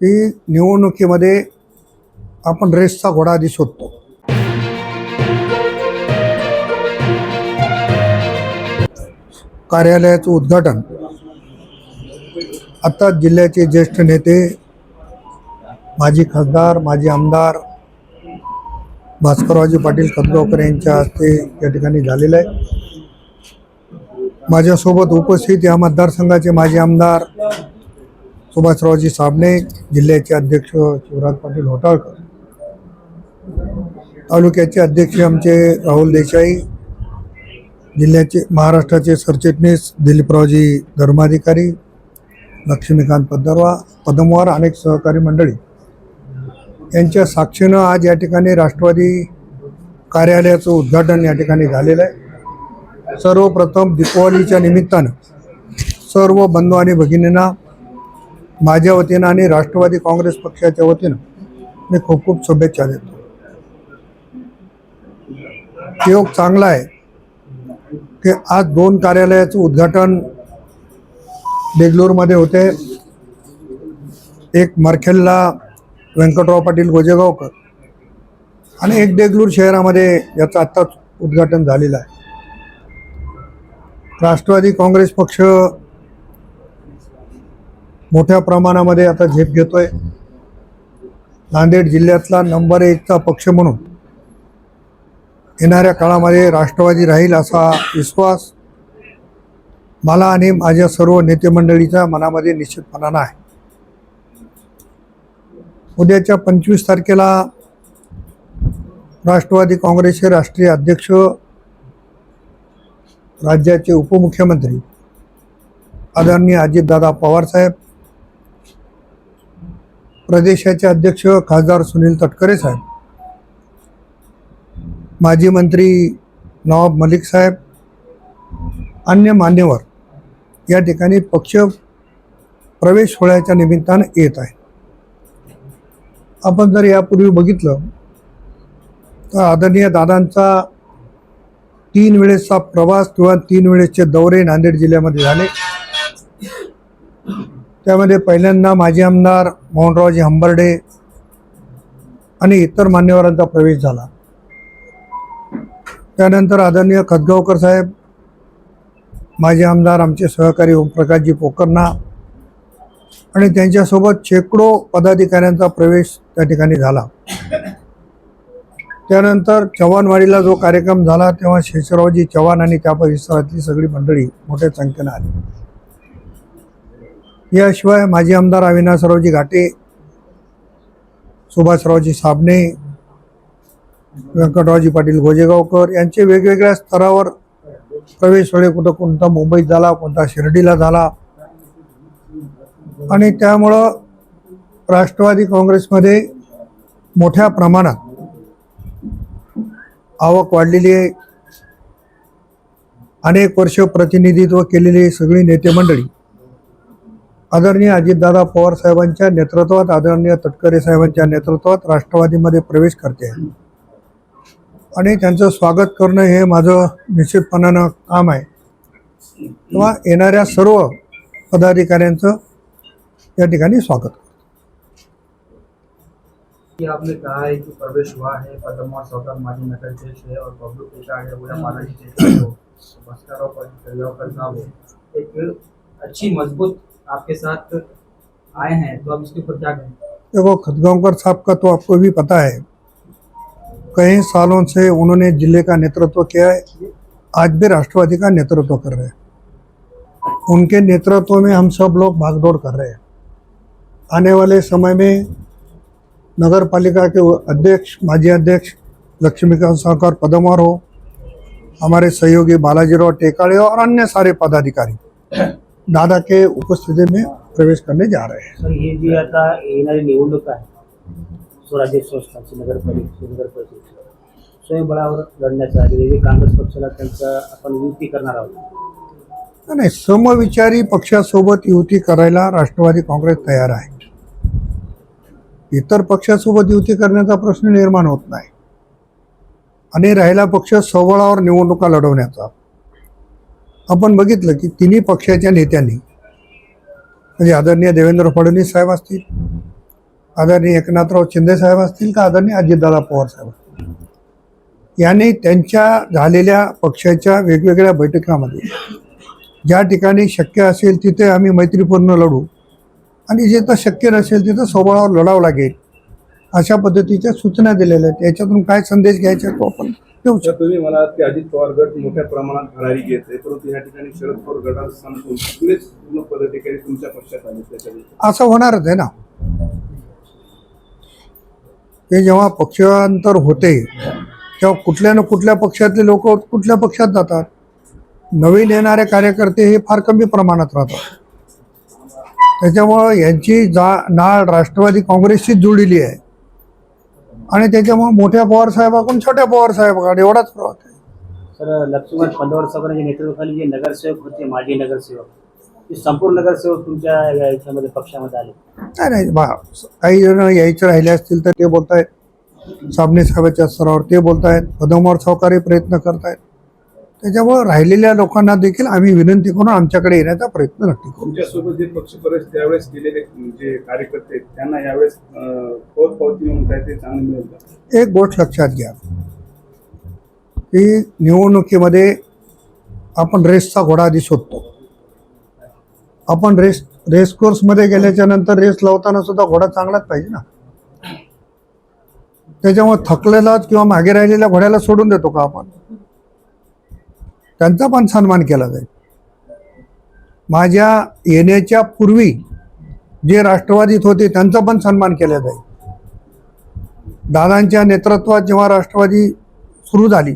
की निवडणुकीमध्ये आपण रेसचा घोडा आधी शोधतो. कार्यालयाचं उद्घाटन. आता जिल्ह्याचे ज्येष्ठ नेते माजी खासदार माजी आमदार भास्कररावजी पाटील खतगावकर यांच्या हस्ते या ठिकाणी झालेलं आहे. माझ्यासोबत उपस्थित या मतदारसंघाचे माजी आमदार सुभाषरावजी साबणे जिल्ह्याचे अध्यक्ष शिवराज पाटील होटाळकर तालुक्याचे अध्यक्ष आमचे राहुल देसाई जिल्ह्याचे महाराष्ट्राचे सरचिटणीस दिलीपरावजी धर्माधिकारी लक्ष्मीकांत पदरवा पदमवार अनेक सहकारी मंडळी. यांच्या साक्षीनं आज या ठिकाणी राष्ट्रवादी कार्यालयाचं उद्घाटन या ठिकाणी झालेलं आहे. सर्वप्रथम दीपावलीच्या निमित्तानं सर्व बंधू आणि भगिनींना माझ्या वतीनं आणि राष्ट्रवादी काँग्रेस पक्षाच्या वतीनं मी खूप खूप शुभेच्छा देतो. योग चांगला आहे. की आज दोन कार्यालयाचं उद्घाटन बेंगलोरमध्ये होते. एक मरखेलला व्यंकटराव पाटील गोजेगावकर आणि एक देगलूर शहरामध्ये याचं आत्ताच उद्घाटन झालेलं आहे. राष्ट्रवादी काँग्रेस पक्ष मोठ्या प्रमाणामध्ये आता झेप घेतोय. नांदेड जिल्ह्यातला नंबर एकचा पक्ष म्हणून येणाऱ्या काळामध्ये राष्ट्रवादी राहील असा विश्वास मला आणि माझ्या सर्व नेते मंडळीच्या मनामध्ये निश्चितपणानं आहे. उद्याच्या पंचवीस तारखेला राष्ट्रवादी काँग्रेसचे राष्ट्रीय अध्यक्ष राज्याचे उपमुख्यमंत्री आदरणीय अजितदादा पवारसाहेब प्रदेशाचे अध्यक्ष खासदार सुनील तटकरे साहेब माजी मंत्री नवाब मलिक साहेब अन्य मान्यवर या ठिकाणी पक्ष प्रवेश सोहळ्याच्या निमित्तानं येत आहे. आपण जर यापूर्वी बघितलं तर आदरणीय दादांचा तीन वेळेसचा प्रवास किंवा तीन वेळेसचे दौरे नांदेड जिल्ह्यामध्ये झाले. त्यामध्ये पहिल्यांदा माजी आमदार मोहनरावजी हंबर्डे आणि इतर मान्यवरांचा प्रवेश झाला. त्यानंतर आदरणीय खतगावकर साहेब माजी आमदार आमचे सहकारी ओमप्रकाशजी पोकरणा आणि त्यांच्यासोबत शेकडो पदाधिकाऱ्यांचा प्रवेश त्या ठिकाणी झाला. त्यानंतर चव्हाणवाडीला जो कार्यक्रम झाला तेव्हा शेषरावजी चव्हाण आणि त्या परिसरातली सगळी मंडळी मोठ्या संख्येनं आली. याशिवाय माजी आमदार अविनाशरावजी घाटे सुभाषरावजी साबणे व्यंकटरावजी पाटील गोजेगावकर यांचे वेगवेगळ्या स्तरावर प्रवेश वेळे कुठं कोणता मुंबईत झाला कोणता शिर्डीला झाला. आणि त्यामुळं राष्ट्रवादी काँग्रेसमध्ये मोठ्या प्रमाणात आवक वाढलेली आहे. अनेक वर्ष प्रतिनिधित्व केलेली सगळी नेते मंडळी आदरणीय अजितदादा पवार साहेबांच्या नेतृत्वात आदरणीय तटकरे साहेबांच्या नेतृत्वात राष्ट्रवादीमध्ये प्रवेश करते. आणि त्यांचं स्वागत करणं हे माझं निश्चितपणानं काम आहे. किंवा येणाऱ्या सर्व पदाधिकाऱ्यांचं या ठिकाणी स्वागत कि आपने कहा है कि प्रवेश हुआ है पदमा सौतम माजी नगर देश है और पेशा है देश एक अच्छी मजबूत आपके साथ आए हैं तो आप इसके ऊपर क्या कहें? देखो खतगांवकर साहब का तो आपको भी पता है, कई सालों से उन्होंने ज़िले का नेतृत्व किया है, आज भी राष्ट्रवादी का नेतृत्व कर रहे हैं। उनके नेतृत्व में हम सब लोग भागदौड़ कर रहे हैं। आने वाले समय में नगर पालिका के अध्यक्ष, माजी अध्यक्ष लक्ष्मीकांत साहकर पदमवार हो, हमारे सहयोगी बालाजी बालाजीराव टेकाड़े और अन्य सारे पदाधिकारी। दादा के उपस्थिति में प्रवेश करने जा रहे हैं। सर हे जी आता येणारी निवडणूक आहे. स्वराज्य संस्थांची नगरपालिकेची नगर परिषदेची स्वयंबळावर लढण्याचा काँग्रेस पक्षाला त्यांचा आपण युती करणार आहोत. नाही समविचारी पक्षासोबत युती करायला राष्ट्रवादी काँग्रेस तयार आहे. इतर पक्षासोबत युती करण्याचा प्रश्न निर्माण होत नाही. आणि राहिला पक्ष सोबळावर निवडणुका लढवण्याचा. आपण बघितलं की तिन्ही पक्षाच्या नेत्यांनी म्हणजे आदरणीय देवेंद्र फडणवीस साहेब असतील आदरणीय एकनाथराव शिंदे साहेब असतील का आदरणीय अजितदादा पवार साहेब असतील? यांनी त्यांच्या झालेल्या पक्षाच्या वेगवेगळ्या बैठकामध्ये ज्या ठिकाणी शक्य असेल तिथे आम्ही मैत्रीपूर्ण लढू आणि जिथं शक्य नसेल तिथं स्वभावावर लढावं लागेल अशा पद्धतीच्या सूचना दिलेल्या आहेत. याच्यातून काय संदेश घ्यायचा? तो आपण तर तुम्ही मला की अजित पवार गट मोठ्या प्रमाणात भरारी घेत आहे परंतु या ठिकाणी शरद पवार गटाला संपून सगळेच पूर्ण पदाधिकारी तुमच्या पक्षात आले त्याच्यामध्ये असं होणारच आहे ना. ते जेव्हा पक्षांतर होते तेव्हा कुठल्या ना कुठल्या पक्षातले लोक कुठल्या पक्षात जातात? नवीन येणारे कार्यकर्ते हे फार कमी प्रमाणात राहतात. त्याच्यामुळं यांची जा नाळ राष्ट्रवादी काँग्रेसशीच जुळलेली आहे. आणि त्याच्यामुळे मोठ्या पवार साहेबाकडून छोट्या पवार साहेबाकडे एवढाच फरक आहे सर लक्ष्मण पंधवर साहेबांच्या नेतृत्वाखाली जे नगरसेवक होते माजी नगरसेवक ते संपूर्ण नगरसेवक तुमच्या याच्यामध्ये पक्षामध्ये आले. नाही नाही बा काही जण यायचे राहिले असतील तर ते बोलतायत. साबणे साहेबाच्या स्तरावर ते बोलतायत. पदमावर सहकारी प्रयत्न करतायत. त्याच्यामुळं राहिलेल्या लोकांना देखील आम्ही विनंती करून आमच्याकडे येण्याचा प्रयत्न नक्की करू. तुमच्यासोबत जे पक्ष त्यावेळेस केलेले जे कार्यकर्ते त्यांना यावेळेस पोच पावती म्हणून काय ते चांगलं मिळेल एक गोष्ट लक्षात घ्या की निवडणुकीमध्ये आपण रेसचा घोडा आधी शोधतो. आपण रेस रेस कोर्समध्ये गेल्याच्यानंतर रेस लावताना सुद्धा घोडा चांगलाच पाहिजे ना. त्याच्यामुळे थकलेलाच किंवा मागे राहिलेल्या घोड्याला सोडून देतो का आपण? त्यांचा पण सन्मान केला जाईल. माझ्या येण्याच्या पूर्वी जे राष्ट्रवादीत होते त्यांचा पण सन्मान केला जाईल. दादांच्या नेतृत्वात जेव्हा राष्ट्रवादी सुरू झाली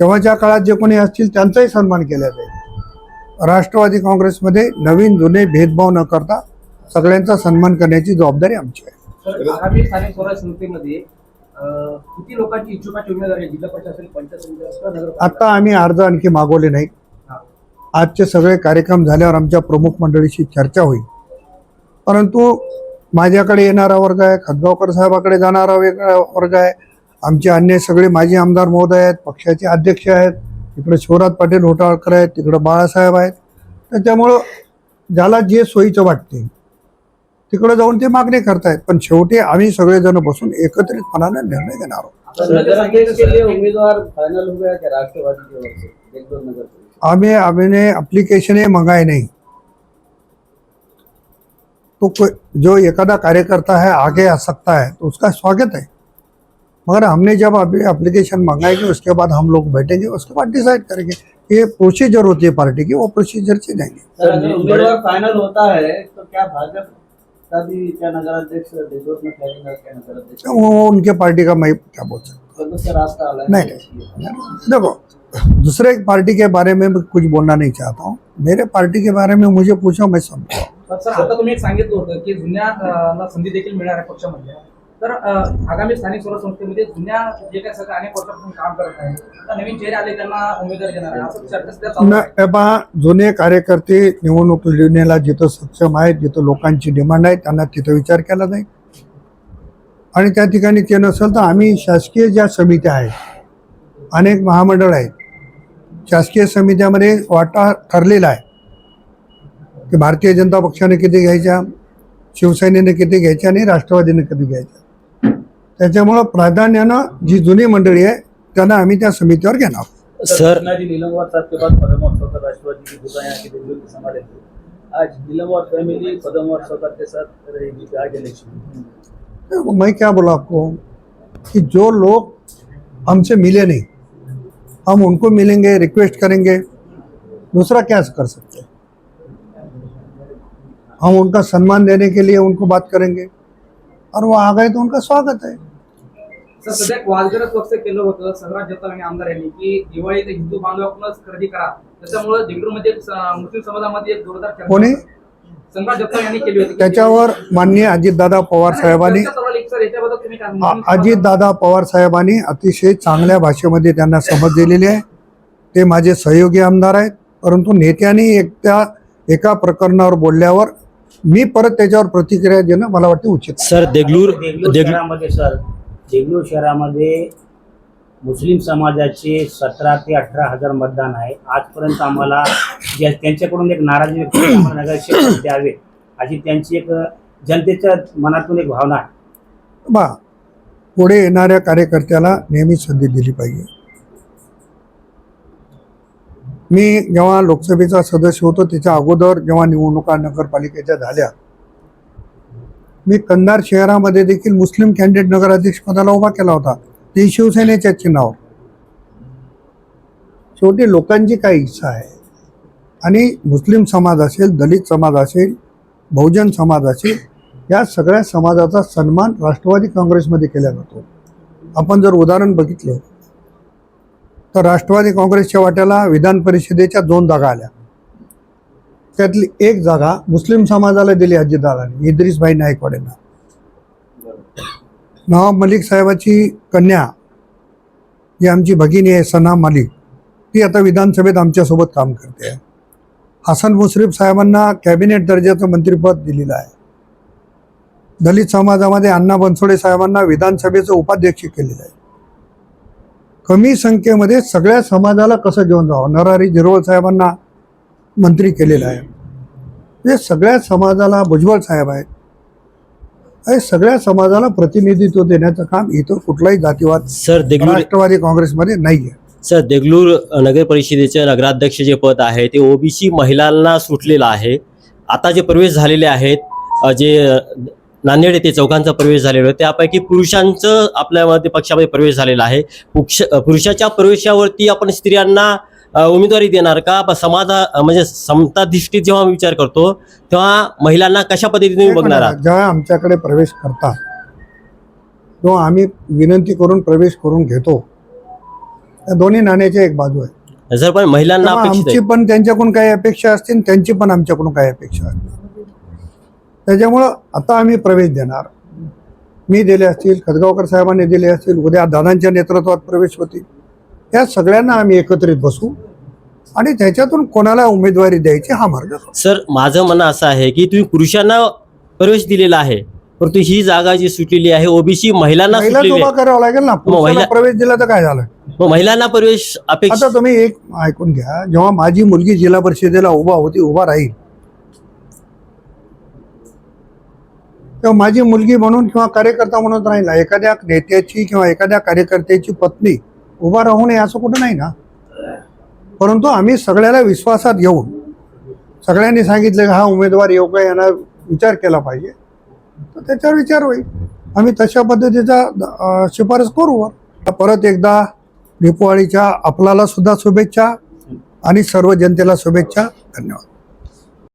तेव्हाच्या काळात जे कोणी असतील त्यांचाही सन्मान केला जाईल. राष्ट्रवादी काँग्रेसमध्ये नवीन जुने भेदभाव न करता सगळ्यांचा सन्मान करण्याची जबाबदारी आमची आहे. किती लोकांची उमेदवार जिल्हा असेल पंचायत? आता आम्ही अर्ज आणखी मागवले नाहीत हा. आजचे सगळे कार्यक्रम झाल्यावर आमच्या प्रमुख मंडळीशी चर्चा होईल. परंतु माझ्याकडे येणारा वर्ग आहे खतगावकर साहेबाकडे जाणारा वेगळा वर्ग आहे. आमचे अन्य सगळे माजी आमदार महोदय आहेत पक्षाचे अध्यक्ष आहेत. इकडे शिवराज पाटील होटाळकर आहेत तिकडे बाळासाहेब आहेत. त्याच्यामुळं ज्याला जे सोयीचं वाटते तिकडे जाऊन ते मागणी करतायत. पण शेवटी आम्ही सगळेजण बसून एकत्रितपणाने निर्णय घेणार आहोत. उम्मीदवार फाइनल हो एप्लीकेशन मंगाए नहीं. तो जो एकादा कार्यकर्ता है आगे आ सकता है तो उसका स्वागत है. मगर हमने जब अभी एप्लीकेशन मंगाएँगे उसके बाद हम लोग बैठेंगे उसके बाद डिसाइड करेंगे ये प्रोसीजर होती है पार्टी की वो प्रोसीजर से जाएँगे. फाइनल होता है तो क्या भाजपा क्या नगराध्यक्ष तो वो उनके पार्टी का मैं क्या बोल सकता हूँ? नहीं, नहीं, देखो दूसरे पार्टी के बारे में मैं कुछ बोलना नहीं चाहता हूँ। मेरे पार्टी के बारे में मुझे पूछो मैं सब पण सर आता तुम्ही एक सांगितलं होतं की जुन्या संधी देखील मिळणार आहे पक्षामध्ये। तर आगामी स्थानिक स्वराज्य संस्थेमध्ये जुन्या जे काही सगळं अनेक वर्षापासून काम करत आहे नवीन चेहरे आले त्यांना उमेदवार देणार असं चर्चा पहा जुने कार्यकर्ते निवडणूक लिहिण्याला जिथं सक्षम आहेत जिथं लोकांची डिमांड आहे त्यांना तिथं विचार केला जाईल आणि त्या ठिकाणी ते नसेल तर आम्ही शासकीय ज्या समित्या आहेत अनेक महामंडळ आहेत शासकीय समित्यामध्ये वाटा ठरलेला आहे. की भारतीय जनता पक्षाने किती घ्यायच्या शिवसेनेने किती घ्यायच्या आणि राष्ट्रवादीने किती घ्यायच्या. त्याच्यामुळं प्राधान्यानं जी जुनी मंडळी आहे त्यांना आम्ही त्या समितीवर घेणार. सर. आज नीलमवार फैमिली पदमवार सरकार के साथ रहेगी आज इलेक्शन मैं क्या बोला आपको? कि जो लोग हमसे मिले नहीं हम उनको मिलेंगे रिक्वेस्ट करेंगे दूसरा क्या कर सकते हैं? हम उनका सम्मान देने के लिए उनको बात करेंगे और वो आ गए तो उनका स्वागत है। सध्या वाजगरच वक्तव्य केलं होतं संग्राम जगताप यांनी आमदार यांनी की दिवाळी ते हिंदू बांधवाकडूनच खरेदी करा. त्याच्यामुळे मुस्लिम समाजामध्ये एक जोरदार कोणी? संग्राम जगताप यांनी केली होती. त्याच्यावर माननीय अजितदादा पवार साहेबांनी अजितदादा पवार साहेबांनी अतिशय चांगल्या भाषेमध्ये त्यांना समज दिलेली आहे. ते माझे सहयोगी आमदार आहेत. परंतु नेत्यांनी एकट्या एका प्रकरणावर बोलल्यावर मी परत त्याच्यावर प्रतिक्रिया देणं मला वाटते उचित आहे. सर देगलूर देगलूर सर देगलूर शहरामध्ये मुस्लिम समाजाचे सतरा ते अठरा हजार मतदान आहे. आजपर्यंत आम्हाला ज्या त्यांच्याकडून एक नाराजी व्यक्त नगरसेवक द्यावे अशी त्यांची एक जनतेच्या मनातून एक भावना आहे. बा पुढे येणाऱ्या कार्यकर्त्याला नेहमी संधी दिली पाहिजे. मी जेव्हा लोकसभेचा सदस्य होतो त्याच्या अगोदर जेव्हा निवडणुका नगरपालिकेच्या झाल्या मी कंधार शहरामध्ये देखील मुस्लिम कॅन्डिडेट नगराध्यक्ष पदाला उभा केला होता. ते शिवसेनेच्या चिन्हावर. शेवटी लोकांची काय इच्छा आहे. आणि मुस्लिम समाज असेल दलित समाज असेल बहुजन समाज असेल या सगळ्या समाजाचा सन्मान राष्ट्रवादी काँग्रेसमध्ये केला जातो. आपण जर उदाहरण बघितलं तर राष्ट्रवादी काँग्रेसच्या वाट्याला विधान परिषदेच्या दोन जागा आल्या. त्यातली एक जागा मुस्लिम समाजाला दिली अजितदादांनी इद्रिसभाई नायकवाडेंना नवाब मलिक साहेबाची कन्या जी आमची भगिनी आहे सना मलिक. ती आता विधानसभेत आमच्यासोबत काम करते. आहे हसन मुश्रीफ साहेबांना कॅबिनेट दर्जाचं मंत्रिपद दिलेलं आहे. दलित समाजामध्ये अण्णा बनसोडे साहेबांना विधानसभेचं उपाध्यक्ष केलेलं आहे. कमी संख्येमध्ये सगळ्या समाजाला कसं घेऊन जावं? नरहरी झिरवळ साहेबांना मंत्री केलेलं आहे. हे सगळ्या समाजाला भुजबळ साहेब आहेत. हे सगळ्या समाजाला प्रतिनिधित्व देण्याचं काम इथं कुठलाही जातीवाद सर देगलूर राष्ट्रवादी काँग्रेसमध्ये नाही आहे सर देगलूर नगर परिषदेचे नगराध्यक्ष जे पद आहे ते ओबीसी महिलांना सुटलेलं आहे. आता जे प्रवेश झालेले आहेत जे नांदेड येथे चौकांचा प्रवेश झालेला आहे त्यापैकी पुरुषांचं आपल्यामध्ये पक्षामध्ये प्रवेश झालेला आहे. पुरुषाच्या प्रवेशावरती आपण स्त्रियांना उमेदवारी देणार का? समाजा म्हणजे समता दृष्टीत जेव्हा विचार करतो तेव्हा महिलांना कशा पद्धतीने बघणार आहात? जेव्हा आमच्याकडे प्रवेश करतात तेव्हा आम्ही विनंती करून प्रवेश करून घेतो. या दोन्ही नाण्याची एक बाजू आहे. सर पण महिलांना आमची पण त्यांच्याकडून काही अपेक्षा असतील त्यांची पण आमच्याकडून काही अपेक्षा असतील. त्याच्यामुळं आता आम्ही प्रवेश देणार. मी दिले असतील खदगावकर साहेबांनी दिले असतील उद्या दादांच्या नेतृत्वात प्रवेश होतील. या सगळ्यांना आम्ही एकत्रित बसू आणि त्याच्यातून कोणाला उमेदवारी द्यायची हा मार्ग. सर माझं म्हणणं असं आहे की तुम्ही पुरुषांना प्रवेश दिलेला आहे परंतु ही जागा जी सुटलेली आहे ओबीसी महिलांना सुटलेली उभा करावा लागेल ना. महिला- प्रवेश दिला तर काय झालं? मग महिलांना प्रवेश आता अपेक्षित तुम्ही एक ऐकून घ्या. जेव्हा माझी मुलगी जिल्हा परिषदेला उभा होती उभा राहील तेव्हा माझी मुलगी म्हणून किंवा कार्यकर्ता म्हणून राहील एखाद्या नेत्याची किंवा एखाद्या कार्यकर्त्याची पत्नी उभा राहू नये असं कुठं नाही ना? परंतु आम्ही सगळ्याला विश्वासात घेऊन सगळ्यांनी सांगितलं की हा उमेदवार येऊ का यांना विचार केला पाहिजे. तर त्याच्यावर विचार होईल. आम्ही तशा पद्धतीचा शिफारस करू. परत एकदा दीपावळीच्या आपल्याला सुद्धा शुभेच्छा आणि सर्व जनतेला शुभेच्छा. धन्यवाद.